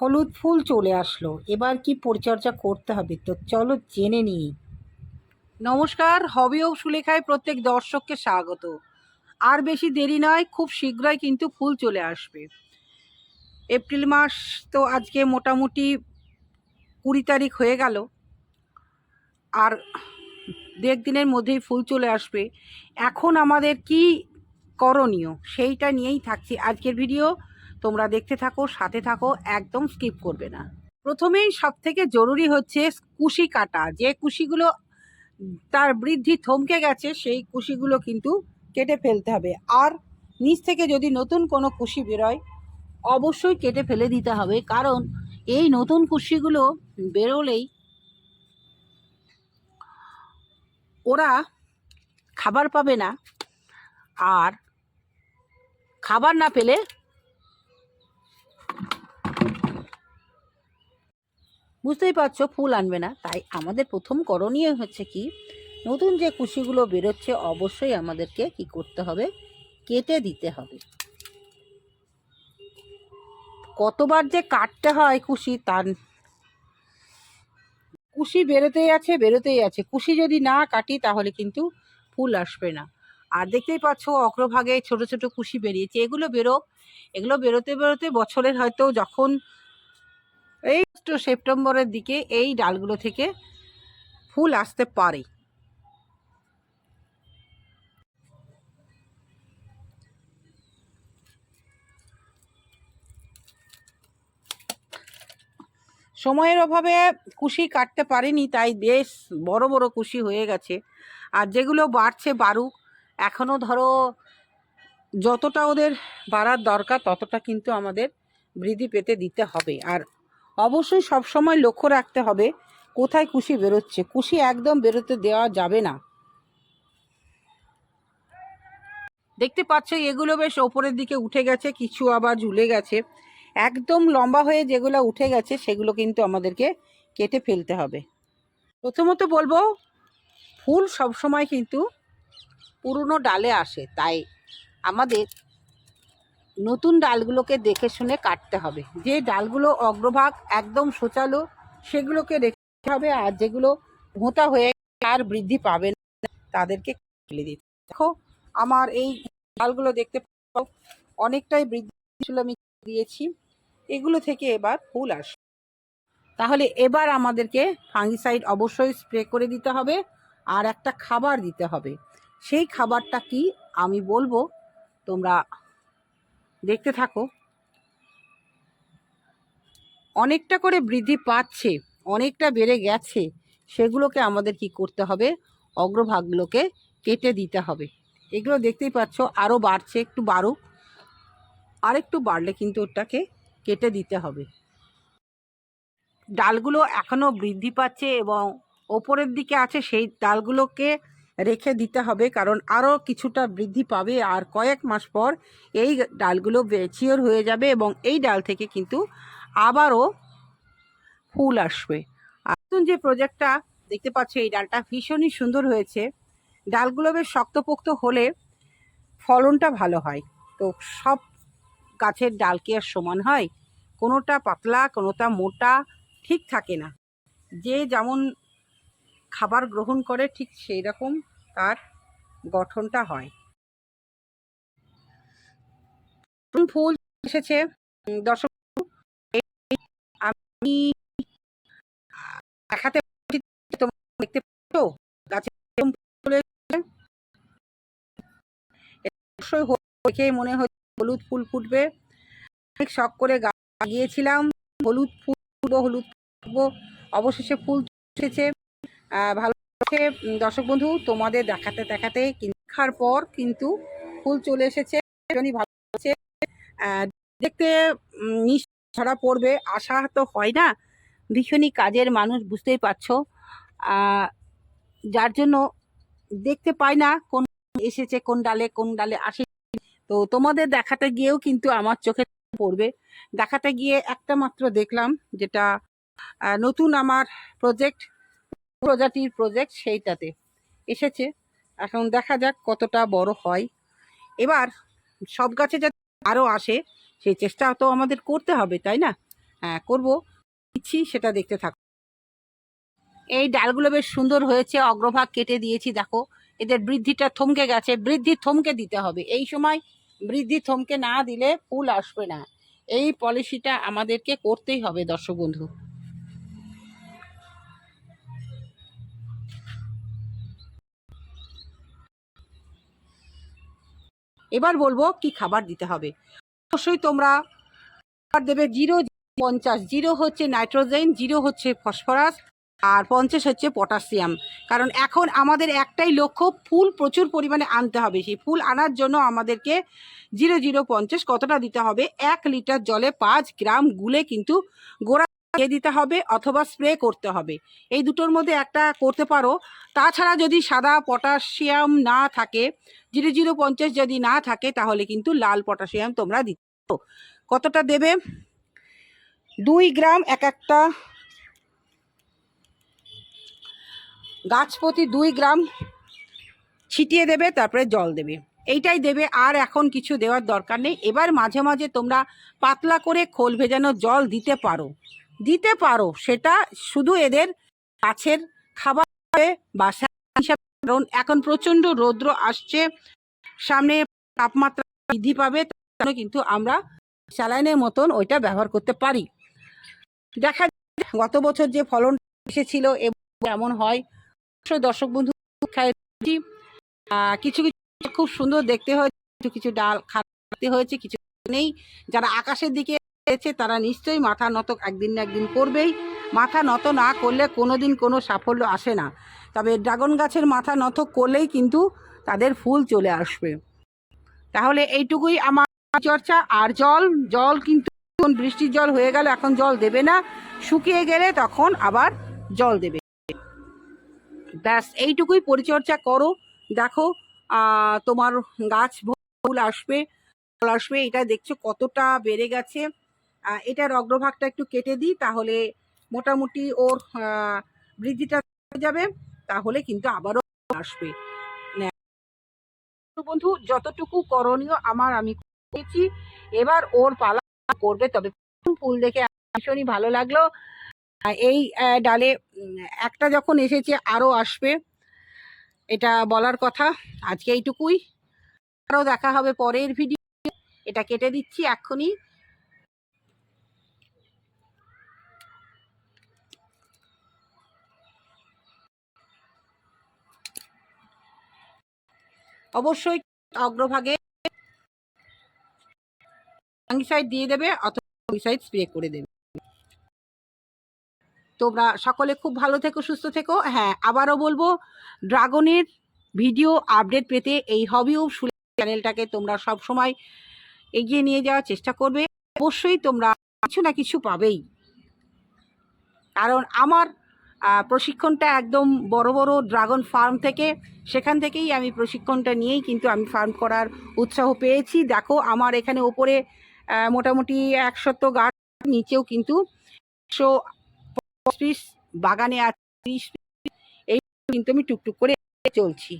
হলুদ ফুল চলে আসলো। এবার কি পরিচর্যা করতে হবে? তো চলো জেনে নিই। নমস্কার, হবি ও সুলেখায় প্রত্যেক দর্শককে স্বাগত। আর বেশি দেরি নয়, খুব শীঘ্রই কিন্তু ফুল চলে আসবে। এপ্রিল মাস তো আজকে মোটামুটি কুড়ি তারিখ হয়ে গেল। আর দু দিনের মধ্যেই ফুল চলে আসবে। এখন আমাদের কি করণীয়? সেইটা নিয়েই থাকছি আজকের ভিডিও। তোমরা দেখতে থাকো, সাথে থাকো, একদম স্কিপ করবে না। প্রথমেই সব থেকে জরুরি হচ্ছে কুশি কাটা। যে কুশিগুলো তার বৃদ্ধি থমকে গেছে, সেই কুশিগুলো কিন্তু কেটে ফেলতে হবে। আর নিচ থেকে যদি নতুন কোনো কুশি বেরোয়, অবশ্যই কেটে ফেলে দিতে হবে। কারণ এই নতুন কুশিগুলো বেরোলেই ওরা খাবার পাবে না। আর খাবার না পেলে বুঝতেই পারছ, ফুল আনবে না। তাই আমাদের প্রথম করণীয় হচ্ছে কি, নতুন যে কুশিগুলো বেরোচ্ছে অবশ্যই আমাদেরকে কি করতে হবে? কেটে দিতে হবে। কতবার যে কাটতে হয় কুশি, তার কুশি বেরোতেই আছে বেরোতেই আছে। কুশি যদি না কাটি, তাহলে কিন্তু ফুল আসবে না। আর দেখতেই পাচ্ছ, অগ্রভাগে ছোট ছোট কুশি বেরিয়েছে। এগুলো বেরোক। এগুলো বেরোতে বেরোতে বছরের হয়তো যখন এই সেপ্টেম্বরের দিকে এই ডালগুলো থেকে ফুল আসতে পারে। সময়ের অভাবে কুশি কাটতে পারিনি, তাই বেশ বড় বড় কুশি হয়ে গেছে। আর যেগুলো বাড়ছে বাড়ুক এখনও ধরো যতটা ওদের বাড়ার দরকার, ততটা কিন্তু আমাদের বৃদ্ধি পেতে দিতে হবে। আর অবশ্যই সব সময় লক্ষ্য রাখতে হবে, কোথায় কুশি বেরোচ্ছে। কুশি একদম বেরোতে দেওয়া যাবে না। দেখতে পাচ্ছ, এগুলো বেশ ওপরের দিকে উঠে গেছে, কিছু আবার ঝুলে গেছে। একদম লম্বা হয়ে যেগুলো উঠে গেছে, সেগুলো কিন্তু আমাদেরকে কেটে ফেলতে হবে। প্রথমত বলব, ফুল সবসময় কিন্তু পুরনো ডালে আসে। তাই আমাদের নতুন ডালগুলোকে দেখে শুনে কাটতে হবে। যে ডালগুলো অগ্রভাগ একদম সোচালো, সেগুলোকে রেখে হবে আর যেগুলো ভোঁতা হয়ে আর বৃদ্ধি পাবে না, তাদেরকে ফেলে দিতে দেখো, আমার এই ডালগুলো দেখতে পাও, অনেকটাই বৃদ্ধি ছিল, আমি দিয়েছি। এগুলো থেকে এবার ফুল আসবে। তাহলে এবার আমাদেরকে ফাঙ্গিসাইড অবশ্যই স্প্রে করে দিতে হবে আর একটা খাবার দিতে হবে। সেই খাবারটা কি আমি বলব, তোমরা দেখতে থাকো। অনেকটা করে বৃদ্ধি পাচ্ছে, অনেকটা বেড়ে গেছে। সেগুলোকে আমাদের কি করতে হবে? অগ্রভাগগুলোকে কেটে দিতে হবে। এগুলো দেখতেই পাচ্ছ আরও বাড়ছে, একটু বাড়ুক আর একটু বাড়লে কিন্তু ওটাকে কেটে দিতে হবে। ডালগুলো এখনও বৃদ্ধি পাচ্ছে এবং ওপরের দিকে আছে সেই ডালগুলোকে রেখে দিতে হবে, কারণ আরও কিছুটা বৃদ্ধি পাবে আর কয়েক মাস পর এই ডালগুলো চিওর হয়ে যাবে এবং এই ডাল থেকে কিন্তু আবারও ফুল আসবে। নতুন যে প্রজেক্টটা দেখতে পাচ্ছ, এই ডালটা ভীষণই সুন্দর হয়েছে। ডালগুলো বেশ শক্তপোক্ত হলে ফলনটা ভালো হয়। তো সব গাছের ডাল কি আর সমান হয়? কোনোটা পাতলা, কোনোটা মোটা, ঠিক থাকে না। যে যেমন খাবার গ্রহণ করে ঠিক সেই রকম তার গঠনটা হয়। ফুল এসেছে দর্শক আমি দেখাতে দেখতে পাচ্ছ? গাছে অবশ্যই মনে হচ্ছে হলুদ ফুল ফুটবে। অনেক শখ করে গাছ লাগিয়েছিলাম। হলুদ ফুল হলুদ ফুটবো। অবশেষে ফুল এসেছে। ভালো দর্শক বন্ধু তোমাদের দেখাতে দেখাতে খার পর কিন্তু ফুল চলে এসেছে। ভালো আহ, দেখতে ছড়া পড়বে। আশা তো হয় না ভীষণই কাজের মানুষ বুঝতেই পারছ। যার জন্য দেখতে পাই না কোন এসেছে কোন ডালে কোন ডালে আসে। তো তোমাদের দেখাতে গিয়েও কিন্তু আমার চোখে পড়বে। দেখাতে গিয়ে একটা মাত্র দেখলাম যেটা নতুন আমার প্রজেক্ট প্রজাতির প্রজেক্ট সেইটাতে এসেছে। এখন দেখা যাক কতটা বড় হয়। এবার সব গাছে যাতে আরও আসে, সেই চেষ্টা তো আমাদের করতে হবে, তাই না? হ্যাঁ করব। দিচ্ছি, সেটা দেখতে থাকো। এই ডালগুলো বেশ সুন্দর হয়েছে, অগ্রভাগ কেটে দিয়েছি, দেখো। এদের বৃদ্ধিটা থমকে গেছে, বৃদ্ধি থমকে দিতে হবে। এই সময় বৃদ্ধি থমকে না দিলে ফুল আসবে না। এই পলিসিটা আমাদেরকে করতেই হবে, দর্শক বন্ধু। এবার বলব কি খাবার দিতে হবে। অবশ্যই তোমরা খাবার দেবে জিরো, পঞ্চাশ। জিরো হচ্ছে নাইট্রোজেন, জিরো হচ্ছে ফসফরাস, আর পঞ্চাশ হচ্ছে পটাশিয়াম। কারণ এখন আমাদের একটাই লক্ষ্য, ফুল প্রচুর পরিমাণে আনতে হবে। সেই ফুল আনার জন্য আমাদেরকে জিরো জিরো, পঞ্চাশ কতটা দিতে হবে? এক লিটার জলে পাঁচ গ্রাম গুলে কিন্তু গোড়া দিয়ে দিতে হবে অথবা স্প্রে করতে হবে। এই দুটোর মধ্যে একটা করতে পারো। তাছাড়া যদি সাদা পটাশিয়াম না থাকে, জিরো জিরো পঞ্চাশ যদি না থাকে, তাহলে কিন্তু লাল পটাশিয়াম তোমরা দিতে কতটা দেবে? দুই গ্রাম এক একটা গাছ প্রতি দুই গ্রাম ছিটিয়ে দেবে, তারপরে জল দেবে। এইটাই দেবে, আর এখন কিছু দেওয়ার দরকার নেই। এবার মাঝে মাঝে তোমরা পাতলা করে খোল ভেজানো জল দিতে পারো। দিতে পারো, সেটা শুধু এদের গাছের খাবার বা হিসাবে কারণ এখন প্রচণ্ড রৌদ্র আসছে, সামনে তাপমাত্রা বৃদ্ধি পাবে কিন্তু আমরা স্যালাইনের মতন ওইটা ব্যবহার করতে পারি। দেখা গত বছর যে ফলন এসেছিল এমন হয়। দর্শক বন্ধু কিছু কিছু খুব সুন্দর দেখতে হয়েছে, কিছু কিছু ডাল খারাপ হয়েছে, কিছু নেই। যারা আকাশের দিকে রয়েছে তারা নিশ্চয়ই মাথা নত একদিন না একদিন করবেই। মাথা নত না করলে কোনো দিন কোনো সাফল্য আসে না। তবে ড্রাগন গাছের মাথা নত করলেই কিন্তু তাদের ফুল চলে আসবে। তাহলে এইটুকুই আমার চর্চা। আর জল জল কিন্তু বৃষ্টির জল হয়ে গেল, এখন জল দেবে না। শুকিয়ে গেলে তখন আবার জল দেবে। ব্যাস, এইটুকুই পরিচর্যা করো। দেখো তোমার গাছ ফুল আসবে ফল আসবে। এটা দেখছ কতটা বেড়ে গেছে। এটার অগ্রভাগটা একটু কেটে দিই, তাহলে মোটামুটি ওর বৃদ্ধিটা যাবে, তাহলে কিন্তু আবারও আসবে। বন্ধু, যতটুকু করণীয় আমার, আমি করেছি। এবার ওর পালা করবে, তবে ফুল দেখে ভীষণই ভালো লাগল। এই ডালে একটা যখন এসেছে, আরও আসবে। এটা বলার কথা, আজকে এইটুকুই। আরও দেখা হবে পরের ভিডিও এটা কেটে দিচ্ছি এক্ষুনি। অবশ্যই অগ্রভাগে ফাঙ্গিসাইড দিয়ে দেবে অথবা স্প্রে করে দেবে। তোমরা সকলে খুব ভালো থেকো, সুস্থ থেকো। হ্যাঁ আবারও বলব, ড্রাগনের ভিডিও আপডেট পেতে এই হবি ও চ্যানেলটাকে তোমরা সব সময় এগিয়ে নিয়ে যাওয়ার চেষ্টা করবে। অবশ্যই তোমরা কিছু না কিছু পাবেই। কারণ আমার প্রশিক্ষণটা একদম বড় বড় ড্রাগন ফার্ম থেকে, সেখান থেকেই আমি প্রশিক্ষণটা নিয়েই কিন্তু আমি ফার্ম করার উৎসাহ পেয়েছি। দেখো, আমার এখানে ওপরে মোটামুটি একশত গাছ, নিচেও কিন্তু একশো পিস বাগানে আছে এই কিন্তু আমি টুকটুক করে চলছি।